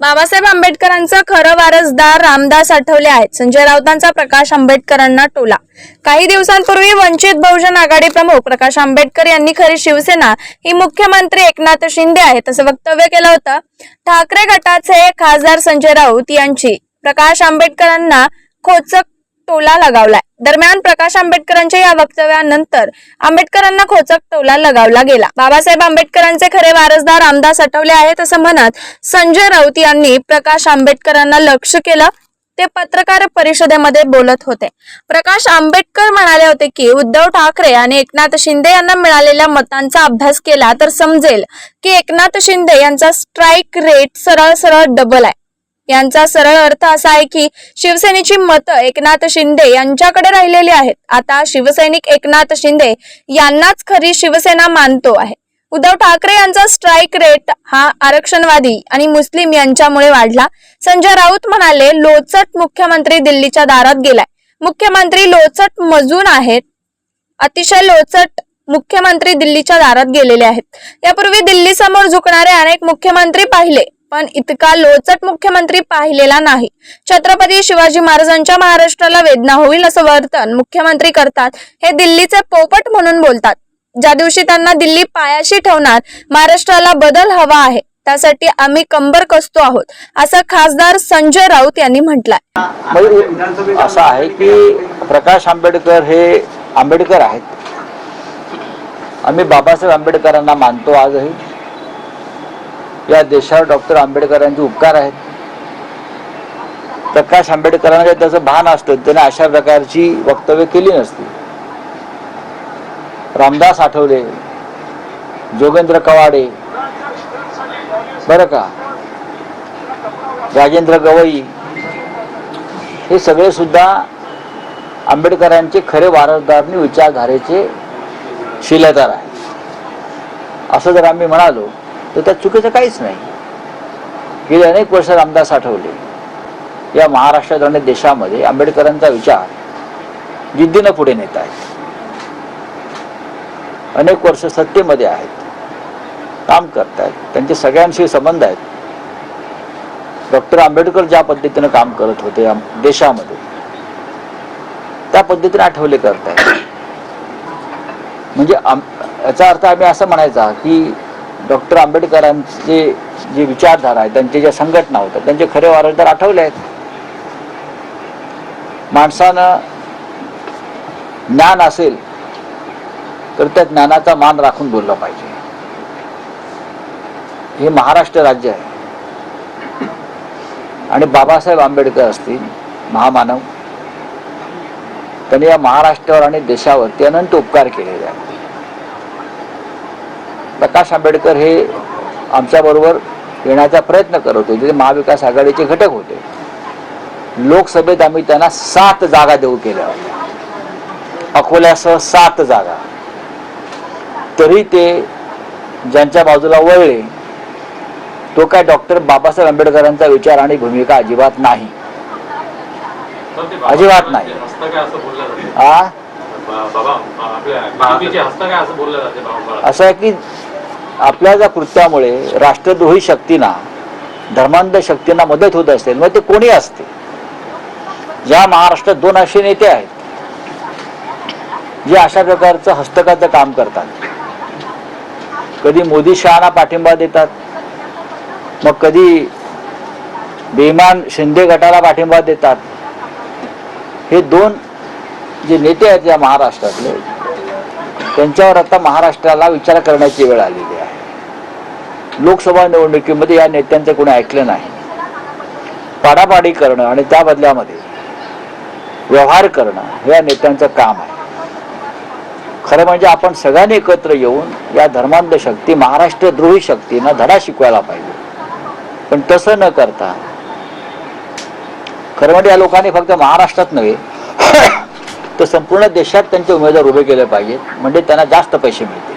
बाबासाहेब आंबेडकरांचा खरं वारसदार रामदास आठवले आहेत. संजय राऊतांचा प्रकाश आंबेडकरांना टोला. काही दिवसांपूर्वी वंचित बहुजन आघाडी प्रमुख प्रकाश आंबेडकर यांनी खरी शिवसेना ही मुख्यमंत्री एकनाथ शिंदे आहेत असं वक्तव्य केलं होतं. ठाकरे गटाचे खासदार संजय राऊत यांची प्रकाश आंबेडकरांना खोचक टोला लगावलाय. दरम्यान प्रकाश आंबेडकरांच्या या वक्तव्यानंतर आंबेडकरांना खोचक टोला लगावला गेला. बाबासाहेब आंबेडकरांचे खरे वारसदार रामदास आठवले आहेत असं म्हणत संजय राऊत यांनी प्रकाश आंबेडकरांना लक्ष केलं. ते पत्रकार परिषदेमध्ये बोलत होते. प्रकाश आंबेडकर म्हणाले होते की उद्धव ठाकरे आणि एकनाथ शिंदे यांना मिळालेल्या मतांचा अभ्यास केला तर समजेल की एकनाथ शिंदे यांचा स्ट्राईक रेट सरळ सरळ डबल आहे. यांचा सरळ अर्थ असा आहे की शिवसेनेची मतं एकनाथ शिंदे यांच्याकडे राहिलेली आहेत. आता शिवसैनिक एकनाथ शिंदे यांनाच खरी शिवसेना मानतो आहे. उद्धव ठाकरे यांचा स्ट्राईक रेट हा आरक्षणवादी आणि मुस्लिम यांच्यामुळे वाढला. संजय राऊत म्हणाले लोचट मुख्यमंत्री दिल्लीच्या दारात गेलाय. मुख्यमंत्री लोचट मजून आहेत. अतिशय लोचट मुख्यमंत्री दिल्लीच्या दारात गेलेले आहेत. यापूर्वी दिल्ली समोर झुकणारे अनेक मुख्यमंत्री पाहिले. पण इतका लोचट मुख्यमंत्री पाहिलेला नाही. छत्रपती शिवाजी महाराजांच्या महाराष्ट्राला वेदना होईल असं वर्तन मुख्यमंत्री करतात हे दिल्लीचे पोपट म्हणून बोलतात. ज्या दिवशी त्यांना दिल्ली पायाशी ठेवणार महाराष्ट्राला बदल हवा आहे त्यासाठी आम्ही कंबर कसतो आहोत असं खासदार संजय राऊत यांनी म्हटलंय. म्हणजे असं आहे की प्रकाश आंबेडकर हे आंबेडकर आहेत. आम्ही बाबासाहेब आंबेडकरांना मानतो आजही. या देशावर डॉक्टर आंबेडकरांचे उपकार आहेत. प्रकाश आंबेडकरांना जर त्याचं भान असतं त्याने अशा प्रकारची वक्तव्य केली नसती. रामदास आठवले जोगेंद्र कवाडे बरं का? राजेंद्र गवई हे सगळे सुद्धा आंबेडकरांचे खरे वारसदार आणि विचारधारेचे शिलेदार आहेत. असं जर आम्ही म्हणालो तर त्यात चुकीचं काहीच नाही. गेले अनेक वर्ष रामदास आठवले. या महाराष्ट्रात आणि देशामध्ये आंबेडकरांचा विचार जिद्दीनं पुढे नेत आहेत. अनेक वर्ष सत्तेमध्ये आहेत. काम करतायत त्यांचे सगळ्यांशी संबंध आहेत. डॉक्टर आंबेडकर ज्या पद्धतीनं काम करत होते देशामध्ये त्या पद्धतीने आठवले करतायत म्हणजे याचा अर्थ आम्ही असं म्हणायचा की डॉक्टर आंबेडकरांचे जे विचारधारा आहे त्यांच्या ज्या संघटना होत्या त्यांचे खरे वारसदार आठवले आहेत. माणसानं ज्ञान असेल तर त्या ज्ञानाचा मान राखून बोललं पाहिजे. हे महाराष्ट्र राज्य आहे. आणि बाबासाहेब आंबेडकर असतील महामानव त्यांनी या महाराष्ट्रावर आणि देशावर ते अनंत उपकार केलेले आहेत. प्रकाश आंबेडकर हे आमच्याबरोबर येण्याचा प्रयत्न करत होते. ते महाविकास आघाडीचे घटक होते. लोकसभेत आम्ही त्यांना सात जागा देऊ केल्या. होत्या अकोल्यासह सात जागा. तरी ते ज्यांच्या बाजूला वळले तो काय डॉक्टर बाबासाहेब आंबेडकरांचा विचार आणि भूमिका अजिबात नाही. अजिबात नाही. हसतं काय असं बोललं जाते? आ? बा- बाबा आपल्या BJP हसतं काय असं बोललं जाते? बाबा. असं आहे की आपल्या ज्या कृत्यामुळे राष्ट्रद्रोही शक्तींना धर्मांध शक्तींना मदत होत असेल मग ते कोणी असते? या महाराष्ट्रात दोन असे नेते आहेत जे अशा प्रकारचं हस्तकाचं काम करतात. कधी मोदी शहाना पाठिंबा देतात मग कधी बेमान शिंदे गटाला पाठिंबा देतात. हे दोन जे नेते आहेत या महाराष्ट्रातले त्यांच्यावर आता महाराष्ट्राला विचार करण्याची वेळ आलेली आहे. लोकसभा निवडणुकीमध्ये या नेत्यांचं कोणी ऐकलं नाही. पाडापाडी करणं आणि त्या बदल्यामध्ये व्यवहार करणं हे या नेत्यांचं काम आहे. खरं म्हणजे आपण सगळ्यांनी एकत्र येऊन या धर्मांध शक्ती महाराष्ट्र द्रोही शक्तींना धडा शिकवायला पाहिजे. पण तसं न करता खरं म्हणजे या लोकांनी फक्त महाराष्ट्रात नव्हे तर संपूर्ण देशात त्यांचे उमेदवार उभे केले पाहिजेत. म्हणजे त्यांना जास्त पैसे मिळतील.